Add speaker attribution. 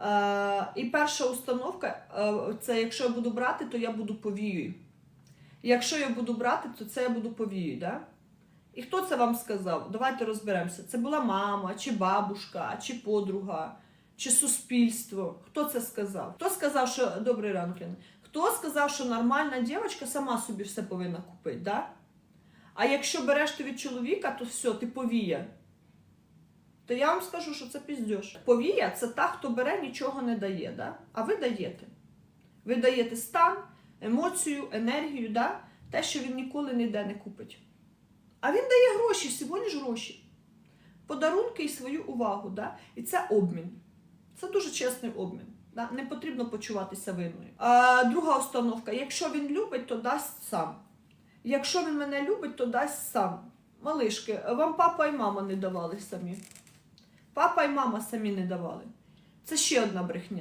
Speaker 1: Е, і перша установка е, це якщо я буду брати, то я буду повією. Якщо я буду брати, то це я буду повією. Да? І хто це вам сказав? Давайте розберемося. Це була мама, чи бабушка, чи подруга, чи суспільство. Хто це сказав? Хто сказав, що добрий ранок. Хто сказав, що нормальна дівчинка сама собі все повинна купити? Да? А якщо береш ти від чоловіка, то все, ти повія. То я вам скажу, що це піздьош. Повія це та, хто бере, нічого не дає. Да? А ви даєте. Ви даєте стан, емоцію, енергію, да? те, що він ніколи ніде не купить. А він дає гроші, всього лиш гроші. Подарунки і свою увагу. Да? І це обмін. Це дуже чесний обмін. Да? Не потрібно почуватися винною. А, друга установка: якщо він любить, то дасть сам. Якщо він мене любить, то дасть сам. Малишки, вам папа і мама не давали самі. Папа і мама самі не давали. Це ще одна брехня.